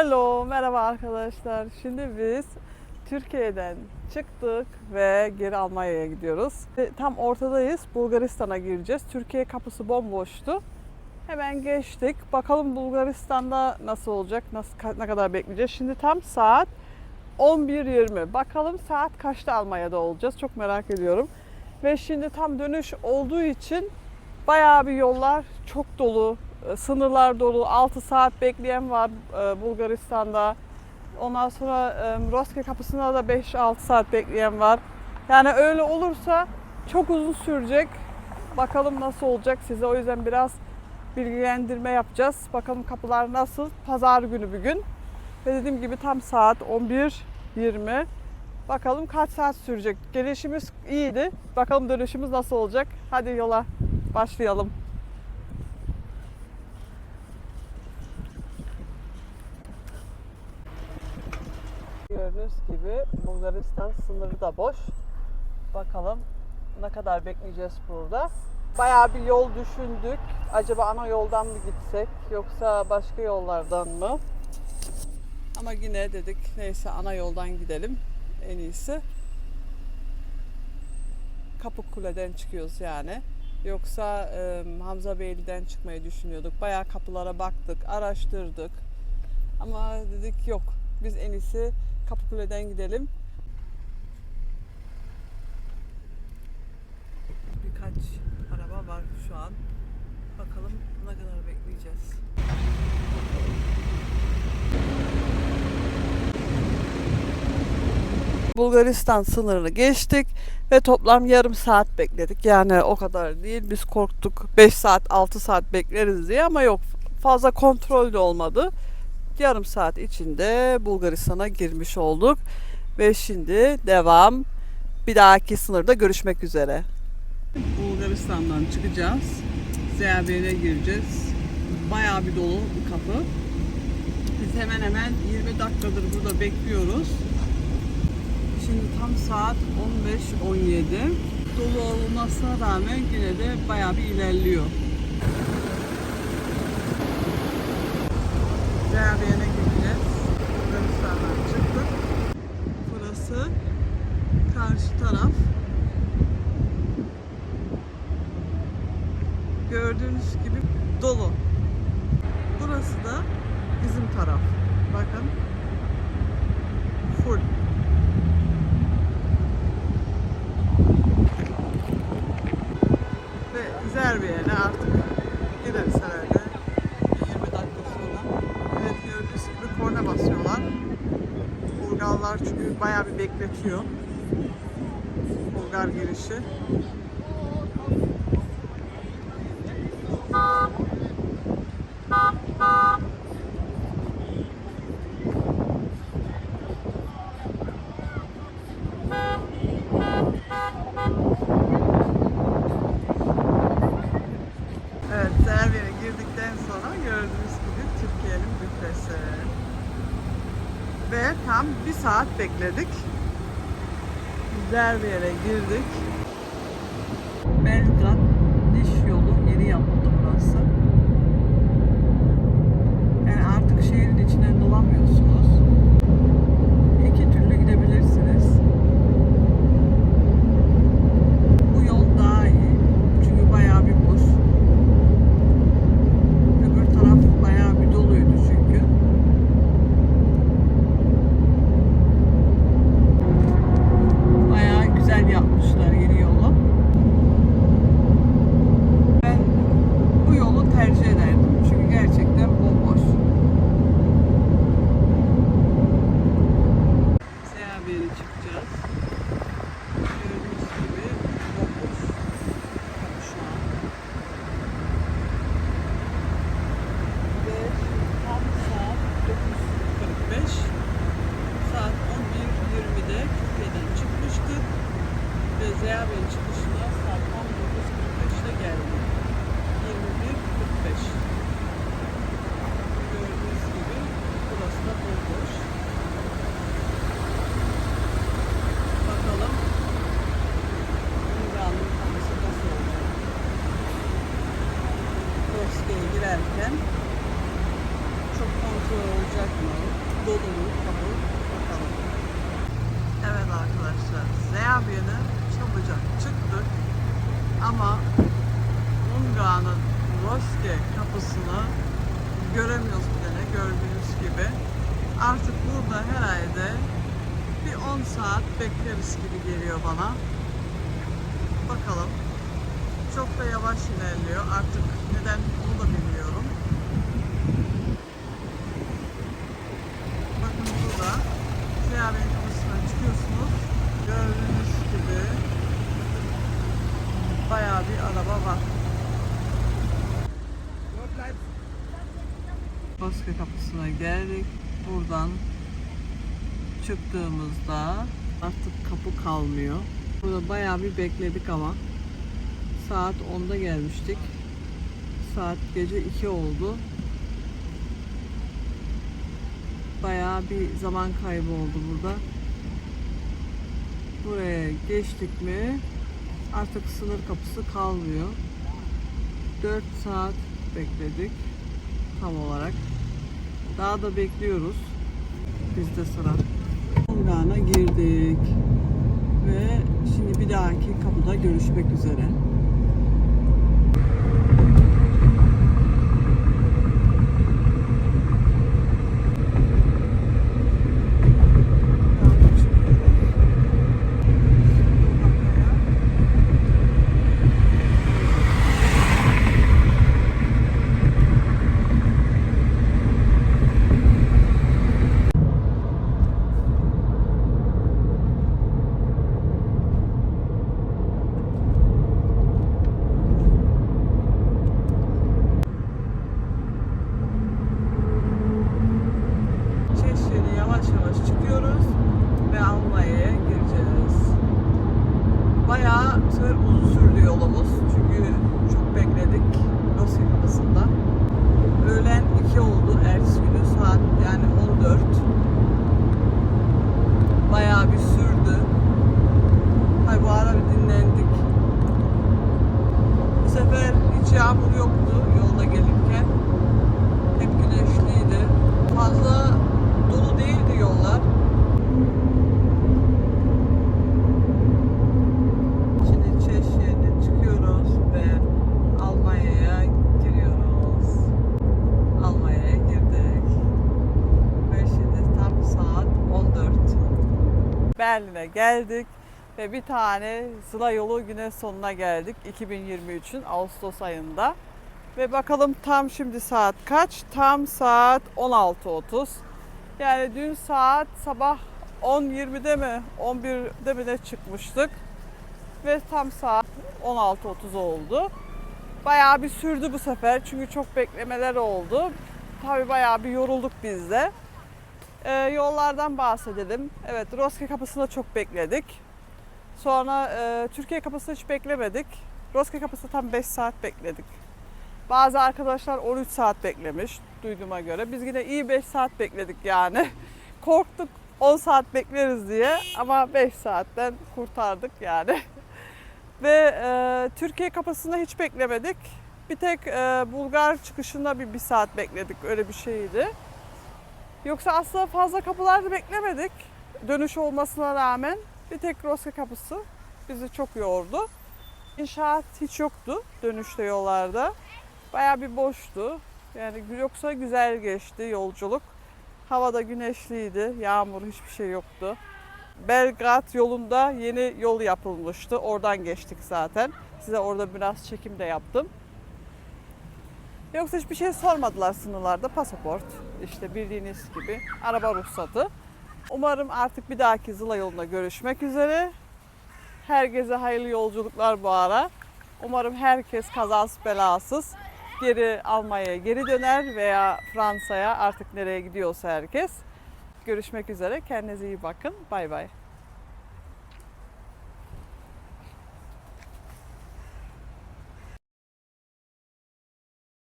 Hello, merhaba arkadaşlar. Şimdi biz Türkiye'den çıktık ve geri Almanya'ya gidiyoruz. Ve Tam ortadayız. Bulgaristan'a gireceğiz. Türkiye kapısı bomboştu. Hemen geçtik. Bakalım Bulgaristan'da nasıl olacak? Nasıl ne kadar bekleyeceğiz? Şimdi tam saat 11.20. Bakalım saat kaçta Almanya'da olacağız? Çok merak ediyorum. Ve şimdi tam dönüş olduğu için bayağı bir yollar çok dolu. E, Sınırlar dolu. 6 saat bekleyen var e, Bulgaristan'da. Ondan sonra e, Roske kapısında da 5-6 saat bekleyen var. Yani öyle olursa çok uzun sürecek. Bakalım nasıl olacak size. O yüzden biraz bilgilendirme yapacağız. Bakalım kapılar nasıl. Pazar günü bir gün. Ve dediğim gibi tam saat 11.20. Bakalım kaç saat sürecek. Gelişimiz iyiydi. Bakalım dönüşümüz nasıl olacak. Hadi yola başlayalım. Gördüğünüz gibi Bulgaristan sınırı da boş. Bakalım ne kadar bekleyeceğiz burada. Bayağı bir yol düşündük. Acaba ana yoldan mı gitsek yoksa başka yollardan mı? Ama yine dedik neyse ana yoldan gidelim en iyisi. Kapıkule'den çıkıyoruz yani. Yoksa e, Hamza Beyli'den çıkmayı düşünüyorduk. Bayağı kapılara baktık, araştırdık. Ama dedik yok. Biz en iyisi Kapıkule'den gidelim. Birkaç araba var şu an. Bakalım ne kadar bekleyeceğiz. Bulgaristan sınırını geçtik ve toplam yarım saat bekledik. Yani o kadar değil. Biz korktuk 5 saat 6 saat bekleriz diye ama yok fazla kontrol de olmadı. Yarım saat içinde Bulgaristan'a girmiş olduk. Ve şimdi devam. Bir dahaki sınırda görüşmek üzere. Bulgaristan'dan çıkacağız. ZB'ye gireceğiz. Bayağı bir dolu bir kapı. Biz hemen hemen 20 dakikadır burada bekliyoruz. Şimdi tam saat 15.17. Dolu olmasına rağmen yine de bayağı bir ilerliyor. Zerbeyen'e gideceğiz. Bulgaristan'dan çıktık. Burası karşı taraf. Gördüğünüz gibi dolu. Burası da bizim taraf. Bakın. Full. Ve Zerbeyen'e artık gideriz herhalde. 20 dakika sonra. Evet gördüğünüz gibi korna basıyorlar. Bulgarlar çünkü bayağı bir bekletiyor. Bulgar girişi. Evet, Zerber'e girdikten sonra gördüğünüz gibi Türkiye'nin büfesi. Ve tam bir saat bekledik. Zerber'e girdik. Вінчик. Roske kapısını göremiyoruz bile gördüğünüz gibi. Artık burada herhalde bir 10 saat bekleriz gibi geliyor bana. Bakalım. Çok da yavaş ilerliyor. Artık neden onu da bilmiyorum. Bakın burada Ziyaretin kapısından çıkıyorsunuz. Gördüğünüz gibi bayağı bir araba var. Kapısına geldik. Buradan çıktığımızda artık kapı kalmıyor. Burada bayağı bir bekledik ama saat 10'da gelmiştik. Saat gece 2 oldu. Bayağı bir zaman kaybı oldu burada. Buraya geçtik mi artık sınır kapısı kalmıyor. 4 saat bekledik tam olarak. Daha da bekliyoruz. Bizde sıra. Ungarn'a girdik. Ve şimdi bir dahaki kapıda görüşmek üzere. Çeşme'ye yavaş yavaş çıkıyoruz ve Almanya'ya gireceğiz. Bayağı bu sefer uzun sürdü yolumuz çünkü çok bekledik Rosya kapısında. Öğlen 2 oldu ertesi günü saat yani 14. Bayağı bir sürdü. Hay bu ara bir dinlendik. Bu sefer hiç yağmur yoktu yolda gelirken. Hep güneşliydi. Fazla dolu değildi yollar. Şimdi Çeşme'den çıkıyoruz ve Almanya'ya giriyoruz. Almanya'ya girdik. Ve şimdi tam saat 14. Berlin'e geldik ve bir tane Sıla Yolu güne sonuna geldik 2023'ün Ağustos ayında. Ve bakalım tam şimdi saat kaç? Tam saat 16.30. Yani dün saat sabah 10.20'de mi 11'de mi ne çıkmıştık. Ve tam saat 16.30 oldu. Bayağı bir sürdü bu sefer çünkü çok beklemeler oldu. Tabii bayağı bir yorulduk biz de. Ee, yollardan bahsedelim. Evet Roske kapısında çok bekledik. Sonra e, Türkiye kapısını hiç beklemedik. Roske kapısında tam 5 saat bekledik. Bazı arkadaşlar 13 saat beklemiş duyduğuma göre. Biz yine iyi 5 saat bekledik yani. Korktuk 10 saat bekleriz diye ama 5 saatten kurtardık yani. Ve e, Türkiye kapısında hiç beklemedik. Bir tek e, Bulgar çıkışında bir, bir saat bekledik öyle bir şeydi. Yoksa aslında fazla kapılarda beklemedik. Dönüş olmasına rağmen bir tek Roska kapısı bizi çok yordu. İnşaat hiç yoktu dönüşte yollarda. Bayağı bir boştu. Yani yoksa güzel geçti yolculuk. Havada güneşliydi. Yağmur hiçbir şey yoktu. Belgrad yolunda yeni yol yapılmıştı. Oradan geçtik zaten. Size orada biraz çekim de yaptım. Yoksa hiçbir şey sormadılar sınırlarda. Pasaport, işte bildiğiniz gibi araba ruhsatı. Umarım artık bir dahaki Zıla yolunda görüşmek üzere. Herkese hayırlı yolculuklar bu ara. Umarım herkes kazasız belasız geri Almanya'ya geri döner veya Fransa'ya artık nereye gidiyorsa herkes. Görüşmek üzere. Kendinize iyi bakın. Bay bay.